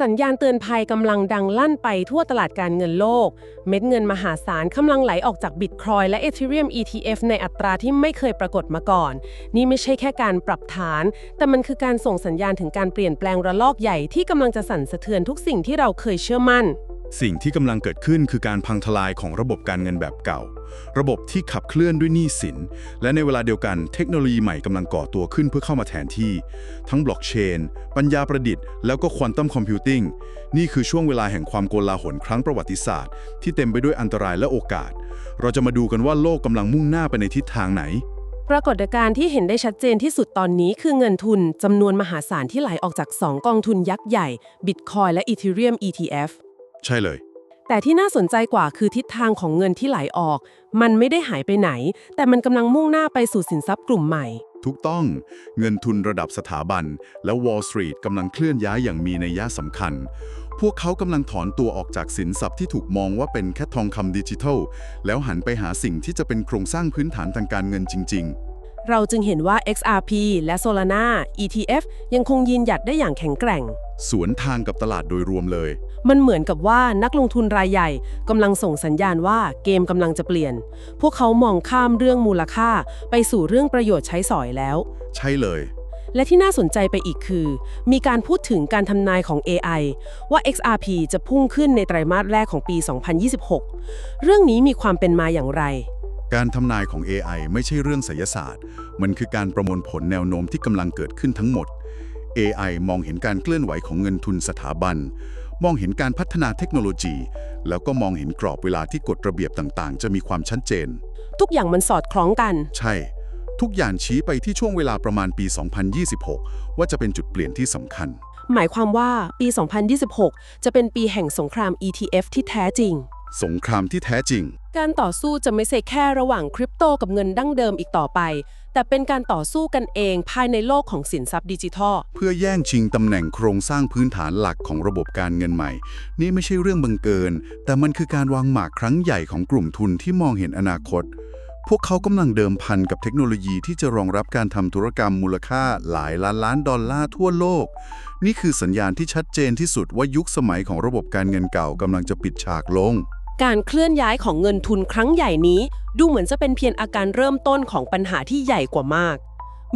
สัญญาณเตือนภัยกำลังดังลั่นไปทั่วตลาดการเงินโลก เม็ดเงินมหาศาลกำลังไหลออกจากบิตคอยและ Ethereum ETF ในอัตราที่ไม่เคยปรากฏมาก่อน นี่ไม่ใช่แค่การปรับฐาน แต่มันคือการส่งสัญญาณถึงการเปลี่ยนแปลงระลอกใหญ่ที่กำลังจะสั่นสะเทือนทุกสิ่งที่เราเคยเชื่อมั่น สิ่งที่กำลังเกิดขึ้นคือการพังทลายของระบบการเงินแบบเก่า ระบบที่ขับเคลื่อนด้วยหนี้สิน และในเวลาเดียวกันเทคโนโลยีใหม่กำลังก่อตัวขึ้นเพื่อเข้ามาแทนที่ ทั้งบล็อกเชน ปัญญาประดิษฐ์ แล้วก็ควอนตัมคอมพิวติ้ง นี่คือช่วงเวลาแห่งความโกลาหลครั้งประวัติศาสตร์ ที่เต็มไปด้วยอันตรายและโอกาส เราจะมาดูกันว่าโลกกำลังมุ่งหน้าไปในทิศทางไหน ปรากฏการณ์ที่เห็นได้ชัดเจนที่สุดตอนนี้คือเงินทุนจำนวนมหาศาลที่ไหลออกจาก 2 กองทุนยักษ์ใหญ่ Bitcoin และ Ethereum ETF ใช่เลย แต่ที่น่าสนใจกว่าคือทิศทางของเงินที่ไหลออก มันไม่ได้หายไปไหน แต่มันกำลังมุ่งหน้าไปสู่สินทรัพย์กลุ่มใหม่ ถูกต้องเงินทุนระดับสถาบัน และ Wall Street กำลังเคลื่อนย้ายอย่างมีนัยยะสำคัญ พวกเขากำลังถอนตัวออกจากสินทรัพย์ที่ถูกมองว่าเป็นแค่ทองคำดิจิทัล แล้วหันไปหาสิ่งที่จะเป็นโครงสร้างพื้นฐานทางการเงินจริง เราจึงเห็นว่า XRP และ Solana ETF ยังคงยืนหยัดได้อย่างแข็งแกร่งๆสวนทางกับตลาดโดยรวมเลย มันเหมือนกับว่านักลงทุนรายใหญ่กำลังส่งสัญญาณว่าเกมกำลังจะเปลี่ยน พวกเขามองข้ามเรื่องมูลค่า ไปสู่เรื่องประโยชน์ใช้สอยแล้ว ใช่เลย และที่น่าสนใจไปอีกคือ มีการพูดถึงการทำนายของ AI ว่า XRP จะพุ่งขึ้นในไตรมาสแรกของปี 2026 เรื่องนี้มีความเป็นมาอย่างไร การทำนายของ AI ไม่ใช่เรื่องไสยศาสตร์ มันคือการประมวลผลแนวโน้มที่กำลังเกิดขึ้นทั้งหมด AI มองเห็นการเคลื่อนไหวของเงินทุนสถาบัน มองเห็นการพัฒนาเทคโนโลยี แล้วก็มองเห็นกรอบเวลาที่กฎระเบียบต่างๆ จะมีความชัดเจน ทุกอย่างมันสอดคล้องกัน ใช่ ทุกอย่างชี้ไปที่ช่วงเวลาประมาณปี 2026 ว่าจะเป็นจุดเปลี่ยนที่สำคัญ หมายความว่าปี 2026 จะเป็นปีแห่งสงคราม ETF ที่แท้จริง สงครามที่แท้จริง การต่อสู้จะไม่ใช่แค่ระหว่างคริปโตกับเงินดั้งเดิมอีกต่อไป แต่เป็นการต่อสู้กันเองภายในโลกของสินทรัพย์ดิจิทัล เพื่อแย่งชิงตำแหน่งโครงสร้างพื้นฐานหลักของระบบการเงินใหม่ นี่ไม่ใช่เรื่องบังเกิน แต่มันคือการวางหมากครั้งใหญ่ของกลุ่มทุนที่มองเห็นอนาคต พวกเขากำลังเดิมพันกับเทคโนโลยีที่จะรองรับการทำธุรกรรมมูลค่าหลายล้านล้านดอลลาร์ทั่วโลก นี่คือสัญญาณที่ชัดเจนที่สุดว่ายุคสมัยของระบบการเงินเก่ากำลังจะปิดฉากลง การเคลื่อนย้ายของเงินทุนครั้งใหญ่นี้ ดูเหมือนจะเป็นเพียงอาการเริ่มต้นของปัญหาที่ใหญ่กว่ามาก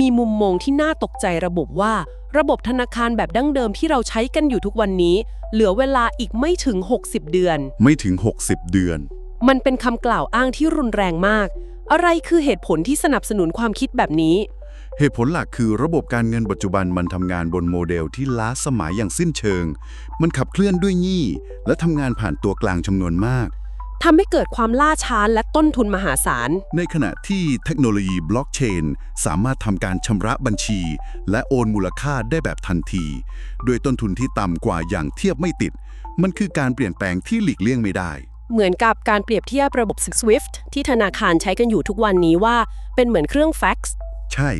มีมุมมองที่น่าตกใจระบุว่า ระบบธนาคารแบบดั้งเดิมที่เราใช้กันอยู่ทุกวันนี้ เหลือเวลาอีกไม่ถึง 60 เดือน ไม่ถึง 60 เดือน มันเป็นคำกล่าวอ้างที่รุนแรงมาก อะไรคือเหตุผลที่สนับสนุนความคิดแบบนี้ เหตุผลหลักคือระบบการเงินปัจจุบันมันทำงานบนโมเดลที่ล้าสมัยอย่างสิ้นเชิง มันขับเคลื่อนด้วยหนี้ และทำงานผ่านตัวกลางจำนวนมาก ทำให้เกิดความล่าช้าและต้นทุนมหาศาล ในขณะที่เทคโนโลยีบล็อกเชนสามารถทำการชำระบัญชี และโอนมูลค่าได้แบบทันทีด้วยต้นทุนที่ต่ำกว่าอย่างเทียบไม่ติด มันคือการเปลี่ยนแปลงที่หลีกเลี่ยงไม่ได้เหมือนกับการเปรียบเทียบระบบ SWIFT ที่ธนาคารใช้กันอยู่ทุกวันนี้ว่า เป็นเหมือนเครื่องแฟกซ์ ใช่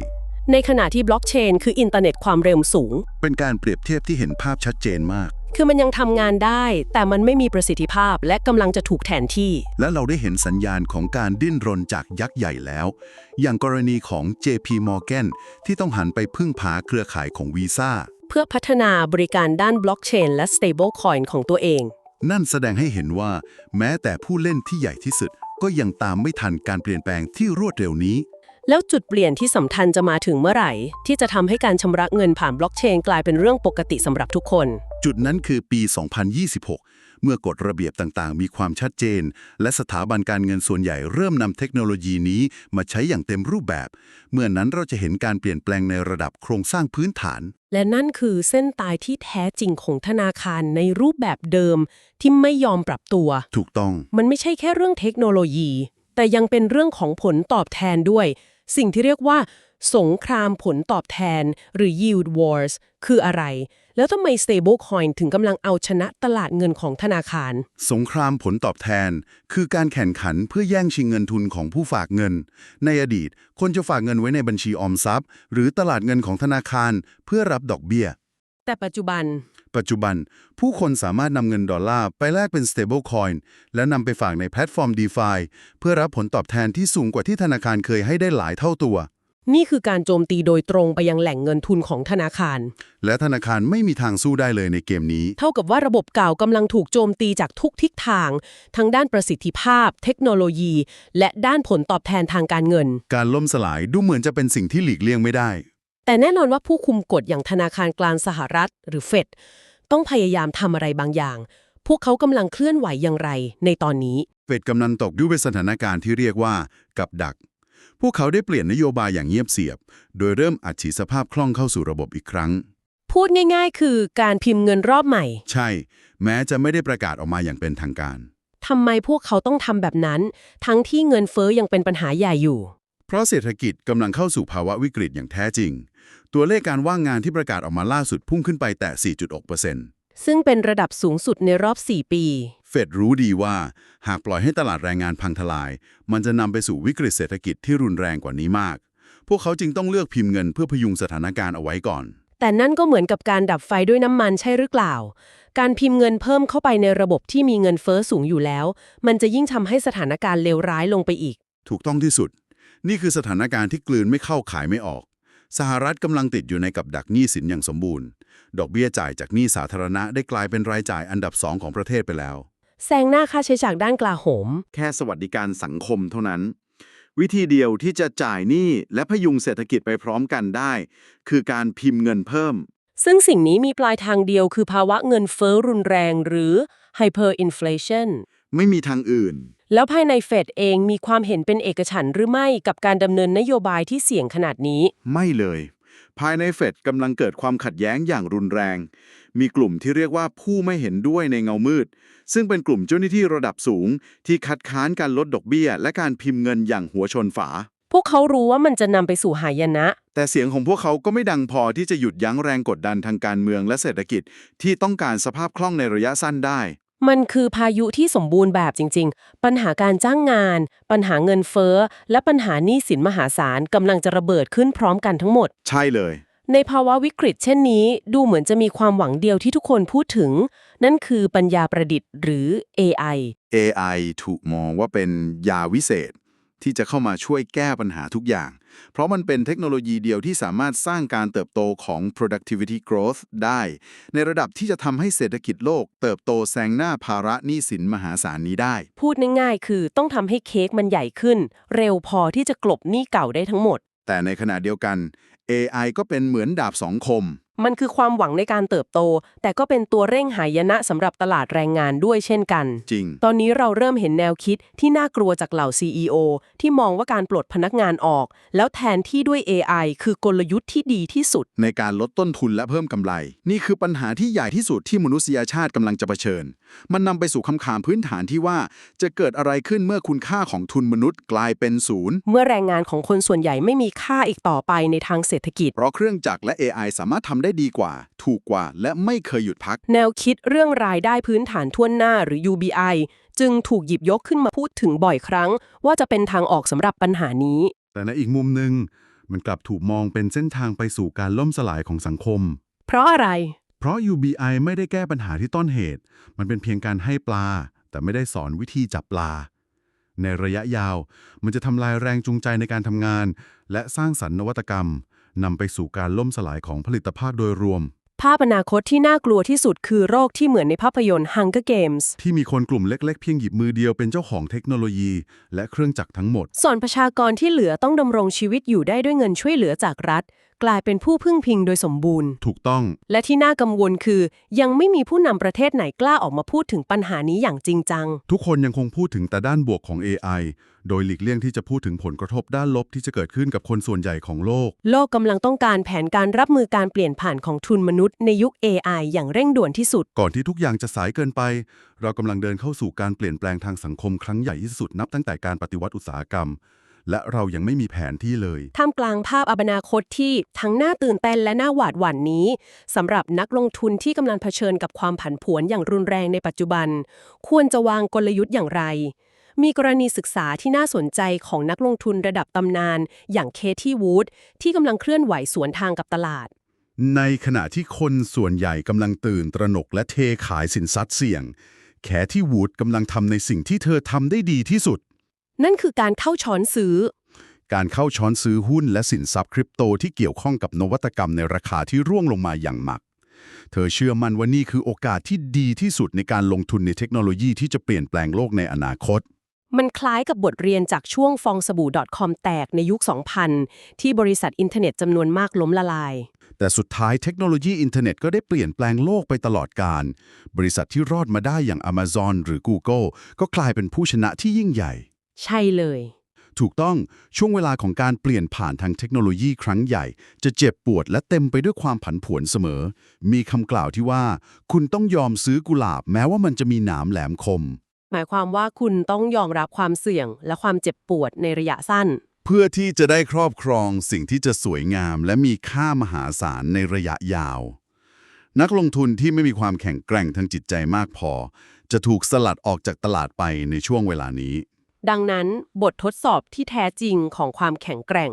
ในขณะที่บล็อกเชนคืออินเทอร์เน็ตความเร็วสูง เป็นการเปรียบเทียบที่เห็นภาพชัดเจนมาก คือมันยังทำงานได้ แต่มันไม่มีประสิทธิภาพและกำลังจะถูกแทนที่ และเราได้เห็นสัญญาณของการดิ้นรนจากยักษ์ใหญ่แล้ว อย่างกรณีของ JP Morgan ที่ต้องหันไปพึ่งพาเครือข่ายของวีซ่าเพื่อพัฒนาบริการด้านบล็อกเชนและ stablecoin ของตัวเอง นั่นแสดงให้เห็นว่า แม้แต่ผู้เล่นที่ใหญ่ที่สุด ก็ยังตามไม่ทันการเปลี่ยนแปลงที่รวดเร็วนี้ แล้วจุดเปลี่ยนที่สำคัญจะมาถึงเมื่อไหร่ ที่จะทำให้การชำระเงินผ่านบล็อกเชนกลายเป็นเรื่องปกติสำหรับทุกคน จุดนั้นคือปี 2026 เมื่อกฎระเบียบต่างๆ มีความชัดเจน และสถาบันการเงินส่วนใหญ่เริ่มนำเทคโนโลยีนี้มาใช้อย่างเต็มรูปแบบ เมื่อนั้นเราจะเห็นการเปลี่ยนแปลงในระดับโครงสร้างพื้นฐาน และนั่นคือเส้นตายที่แท้จริงของธนาคารในรูปแบบเดิม ที่ไม่ยอมปรับตัว ถูกต้อง มันไม่ใช่แค่เรื่องเทคโนโลยี แต่ยังเป็นเรื่องของผลตอบแทนด้วย สิ่งที่เรียกว่า สงครามผลตอบแทน หรือ yield wars คืออะไร แล้วทำไม stablecoin ถึงกำลังเอาชนะตลาดเงินของธนาคาร สงครามผลตอบแทน คือการแข่งขันเพื่อแย่งชิงเงินทุนของผู้ฝากเงิน ในอดีต คนจะฝากเงินไว้ในบัญชีออมทรัพย์ หรือตลาดเงินของธนาคาร เพื่อรับดอกเบี้ย แต่ปัจจุบัน ปัจจุบัน ผู้คนสามารถนำเงินดอลลาร์ไปแลกเป็น stablecoin และนำไปฝากในแพลตฟอร์ม DeFi เพื่อรับผลตอบแทนที่สูงกว่าที่ธนาคารเคยให้ได้หลายเท่าตัว นี่คือการโจมตีโดยตรงไปยังแหล่งเงินทุนของธนาคาร และธนาคารไม่มีทางสู้ได้เลยในเกมนี้ เท่ากับว่าระบบเก่ากำลังถูกโจมตีจากทุกทิศทาง ทั้งด้านประสิทธิภาพ เทคโนโลยี และด้านผลตอบแทนทางการเงิน การล่มสลายดูเหมือนจะเป็นสิ่งที่หลีกเลี่ยงไม่ได้ แต่แน่นอนว่าผู้คุมกฎอย่างธนาคารกลางสหรัฐ หรือเฟดต้องพยายามทำอะไรบางอย่าง พวกเขากำลังเคลื่อนไหวอย่างไรในตอนนี้ เฟดกำลังตกด้วยสถานการณ์ที่เรียกว่ากับดัก พวกเขาได้เปลี่ยนนโยบายอย่างเงียบเสียบ โดยเริ่มอัดฉีดสภาพคล่องเข้าสู่ระบบอีกครั้ง พูดง่าย ๆ คือการพิมพ์เงินรอบใหม่ ใช่ แม้จะไม่ได้ประกาศออกมาอย่างเป็นทางการทำไมพวกเขาต้องทำแบบนั้น ทั้งที่เงินเฟ้อยังเป็นปัญหาใหญ่อยู่ เพราะเศรษฐกิจกำลังเข้าสู่ภาวะวิกฤตอย่างแท้จริง ตัวเลขการว่างงานที่ประกาศออกมาล่าสุดพุ่งขึ้นไปแต่ 4.6%ซึ่งเป็นระดับสูงสุดในรอบ 4 ปี เฟดรู้ดีว่า หากปล่อยให้ตลาดแรงงานพังทลาย มันจะนำไปสู่วิกฤตเศรษฐกิจที่รุนแรงกว่านี้มาก พวกเขาจึงต้องเลือกพิมพ์เงินเพื่อพยุงสถานการณ์เอาไว้ก่อน แต่นั่นก็เหมือนกับการดับไฟด้วยน้ำมันใช่หรือเปล่า การพิมพ์เงินเพิ่มเข้าไปในระบบที่มีเงินเฟ้อสูงอยู่แล้ว มันจะยิ่งทำให้สถานการณ์เลวร้ายลงไปอีก ถูกต้องที่สุด นี่คือสถานการณ์ที่กลืนไม่เข้าขายไม่ออก สหรัฐกำลังติดอยู่ในกับดักหนี้สินอย่างสมบูรณ์ ดอกเบี้ยจ่ายจากหนี้สาธารณะได้กลายเป็นรายจ่ายอันดับสองของประเทศไปแล้ว แซงหน้าค่าใช้จ่ายด้านกลาโหม แค่สวัสดิการสังคมเท่านั้น วิธีเดียวที่จะจ่ายหนี้และพยุงเศรษฐกิจไปพร้อมกันได้ คือการพิมพ์เงินเพิ่ม ซึ่งสิ่งนี้มีปลายทางเดียวคือภาวะเงินเฟ้อรุนแรงหรือ hyperinflation ไม่มีทางอื่น แล้วภายในเฟดเองมีความเห็นเป็นเอกฉันท์หรือไม่กับการดำเนินนโยบายที่เสี่ยงขนาดนี้ ไม่เลย ภายในเฟดกำลังเกิดความขัดแย้งอย่างรุนแรง มีกลุ่มที่เรียกว่าผู้ไม่เห็นด้วยในเงามืด ซึ่งเป็นกลุ่มเจ้าหน้าที่ระดับสูง ที่คัดค้านการลดดอกเบี้ย และการพิมพ์เงินอย่างหัวชนฝา พวกเขารู้ว่ามันจะนำไปสู่หายนะ แต่เสียงของพวกเขาก็ไม่ดังพอที่จะหยุดยั้งแรงกดดันทางการเมืองและเศรษฐกิจ ที่ต้องการสภาพคล่องในระยะสั้นได้ มันคือพายุที่สมบูรณ์แบบจริง ๆ ปัญหาการจ้างงาน ปัญหาเงินเฟ้อ และปัญหาหนี้สินมหาศาลกำลังจะระเบิดขึ้นพร้อมกันทั้งหมด ใช่เลย ในภาวะวิกฤตเช่นนี้ ดูเหมือนจะมีความหวังเดียวที่ทุกคนพูดถึง นั่นคือปัญญาประดิษฐ์หรือ AI AI ถูกมองว่าเป็นยาวิเศษ ที่จะเข้ามาช่วยแก้ปัญหาทุกอย่าง เพราะมันเป็นเทคโนโลยีเดียวที่สามารถสร้างการเติบโตของ productivity growth ได้ ในระดับที่จะทำให้เศรษฐกิจโลก เติบโตแซงหน้าภาระหนี้สินมหาศาลนี้ได้ พูดง่ายๆ คือต้องทำให้เค้กมันใหญ่ขึ้น เร็วพอที่จะกลบหนี้เก่าได้ทั้งหมด แต่ในขณะเดียวกัน AI ก็เป็นเหมือนดาบสองคม มันคือความหวังในการเติบโต แต่ก็เป็นตัวเร่งหายนะสำหรับตลาดแรงงานด้วยเช่นกัน จริง ตอนนี้เราเริ่มเห็นแนวคิดที่น่ากลัวจากเหล่า CEO ที่มองว่าการปลดพนักงานออก แล้วแทนที่ด้วย AI คือกลยุทธ์ที่ดีที่สุด ในการลดต้นทุนและเพิ่มกำไร นี่คือปัญหาที่ใหญ่ที่สุดที่มนุษยชาติกำลังจะเผชิญ มันนำไปสู่คำถามพื้นฐานที่ว่า จะเกิดอะไรขึ้นเมื่อคุณค่าของทุนมนุษย์กลายเป็นศูนย์ เมื่อแรงงานของคนส่วนใหญ่ไม่มีค่าอีกต่อไปในทางเศรษฐกิจ เพราะเครื่องจักรและ AI สามารถทำได้ดีกว่า ถูกกว่า และไม่เคยหยุดพัก แนวคิดเรื่องรายได้พื้นฐานทั่วหน้าหรือ UBI จึงถูกหยิบยกขึ้นมาพูดถึงบ่อยครั้ง ว่าจะเป็นทางออกสำหรับปัญหานี้ แต่ในอีกมุมหนึ่งมันกลับถูกมองเป็นเส้นทางไปสู่การล่มสลายของสังคม เพราะอะไร เพราะ UBI ไม่ได้แก้ปัญหาที่ต้นเหตุ มันเป็นเพียงการให้ปลา แต่ไม่ได้สอนวิธีจับปลา ในระยะยาว มันจะทำลายแรงจูงใจในการทำงาน และสร้างสรรค์นวัตกรรม นำไปสู่การล่มสลายของผลิตภาพโดยรวม ภาพอนาคตที่น่ากลัวที่สุดคือโรคที่เหมือนในภาพยนตร์ Hunger Games ที่มีคนกลุ่มเล็กๆ เพียงหยิบมือเดียวเป็นเจ้าของเทคโนโลยี และเครื่องจักรทั้งหมด ส่วนประชากรที่เหลือต้องดำรงชีวิตอยู่ได้ด้วยเงินช่วยเหลือจากรัฐ กลายเป็นผู้พึ่งพิงโดยสมบูรณ์ ถูกต้อง และที่น่ากังวลคือ ยังไม่มีผู้นำประเทศไหนกล้าออกมาพูดถึงปัญหานี้อย่างจริงจัง ทุกคนยังคงพูดถึงแต่ด้านบวกของ AI โดยหลีกเลี่ยงที่จะพูดถึงผลกระทบด้านลบที่จะเกิดขึ้นกับคนส่วนใหญ่ของโลก โลกกำลังต้องการแผนการรับมือการเปลี่ยนผ่านของทุนมนุษย์ในยุค AI อย่างเร่งด่วนที่สุด ก่อนที่ทุกอย่างจะสายเกินไป เรากำลังเดินเข้าสู่การเปลี่ยนแปลงทางสังคมครั้งใหญ่ที่สุดนับตั้งแต่การปฏิวัติอุตสาหกรรม และเรายังไม่มีแผนที่เลย ท่ามกลางภาพอนาคตที่ทั้งน่าตื่นเต้นและน่าหวาดหวั่นนี้สำหรับนักลงทุนที่กำลังเผชิญกับความผันผวนอย่างรุนแรงในปัจจุบัน ควรจะวางกลยุทธ์อย่างไร มีกรณีศึกษาที่น่าสนใจของนักลงทุนระดับตำนาน อย่างเคที่วูดที่กำลังเคลื่อนไหวสวนทางกับตลาดในขณะที่คนส่วนใหญ่กำลังตื่นตระหนกและเทขายสินทรัพย์เสี่ยงแคที่วูดกำลังทำในสิ่งที่เธอทำได้ดีที่สุด นั่นคือการเข้าช้อนซื้อ การเข้าช้อนซื้อหุ้นและสินทรัพย์คริปโตที่เกี่ยวข้องกับนวัตกรรมในราคาที่ร่วงลงมาอย่างหมักเธอเชื่อมั่นว่านี่คือโอกาสที่ดีที่สุดในการลงทุนในเทคโนโลยีที่จะเปลี่ยนแปลงโลกในอนาคต มันคล้ายกับบทเรียนจากช่วงฟองสบู่ .com แตกในยุค 2000 ที่บริษัทอินเทอร์เน็ตจำนวนมากล้มละลาย แต่สุดท้ายเทคโนโลยีอินเทอร์เน็ตก็ได้เปลี่ยนแปลงโลกไปตลอดการ บริษัทที่รอดมาได้อย่าง Amazon หรือ Google ก็กลายเป็นผู้ชนะที่ยิ่งใหญ่ ใช่เลย ถูกต้องช่วงเวลาของการเปลี่ยนผ่านทางเทคโนโลยีครั้งใหญ่ จะเจ็บปวดและเต็มไปด้วยความผันผวนเสมอ มีคำกล่าวที่ว่า คุณต้องยอมซื้อกุหลาบ แม้ว่ามันจะมีหนามแหลมคม หมายความว่าคุณต้องยอมรับความเสี่ยง และความเจ็บปวดในระยะสั้น เพื่อที่จะได้ครอบครองสิ่งที่จะสวยงาม และมีค่ามหาศาลในระยะยาว นักลงทุนที่ไม่มีความแข็งแกร่งทางจิตใจมากพอ จะถูกสลัดออกจากตลาดไปในช่วงเวลานี้ ดังนั้นบททดสอบที่แท้จริงของความแข็งแกร่ง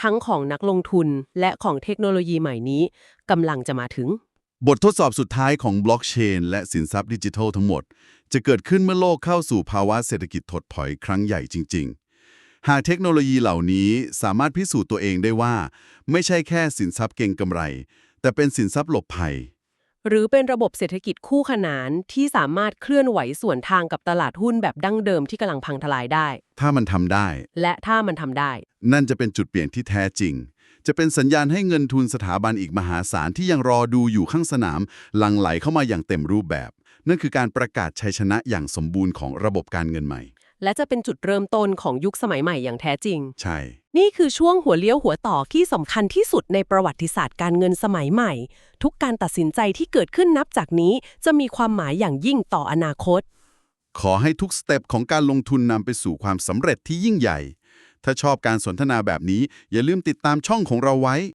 ทั้งของนักลงทุนและของเทคโนโลยีใหม่นี้กำลังจะมาถึง บททดสอบสุดท้ายของบล็อกเชนและสินทรัพย์ดิจิทัลทั้งหมด จะเกิดขึ้นเมื่อโลกเข้าสู่ภาวะเศรษฐกิจถดถอยครั้งใหญ่จริง ๆ หากเทคโนโลยีเหล่านี้สามารถพิสูจน์ตัวเองได้ว่า ไม่ใช่แค่สินทรัพย์เก่งกำไร แต่เป็นสินทรัพย์หลบภัย หรือเป็นระบบเศรษฐกิจคู่ขนานที่สามารถเคลื่อนไหวส่วนทางกับตลาดหุ้นแบบดั้งเดิมที่กำลังพังทลายได้ ถ้ามันทำได้ และถ้ามันทำได้ นั่นจะเป็นจุดเปลี่ยนที่แท้จริง จะเป็นสัญญาณให้เงินทุนสถาบันอีกมหาศาลที่ยังรอดูอยู่ข้างสนามหลั่งไหลเข้ามาอย่างเต็มรูปแบบ นั่นคือการประกาศชัยชนะอย่างสมบูรณ์ของระบบการเงินใหม่ และจะเป็นจุดเริ่มต้นของยุคสมัยใหม่อย่างแท้จริง ใช่ นี่คือช่วงหัวเลี้ยวหัวต่อที่สำคัญที่สุดในประวัติศาสตร์การเงินสมัยใหม่ ทุกการตัดสินใจที่เกิดขึ้นนับจากนี้ จะมีความหมายอย่างยิ่งต่ออนาคต ขอให้ทุกสเต็ปของการลงทุนนำไปสู่ความสำเร็จที่ยิ่งใหญ่ ถ้าชอบการสนทนาแบบนี้อย่าลืมติดตามช่องของเราไว้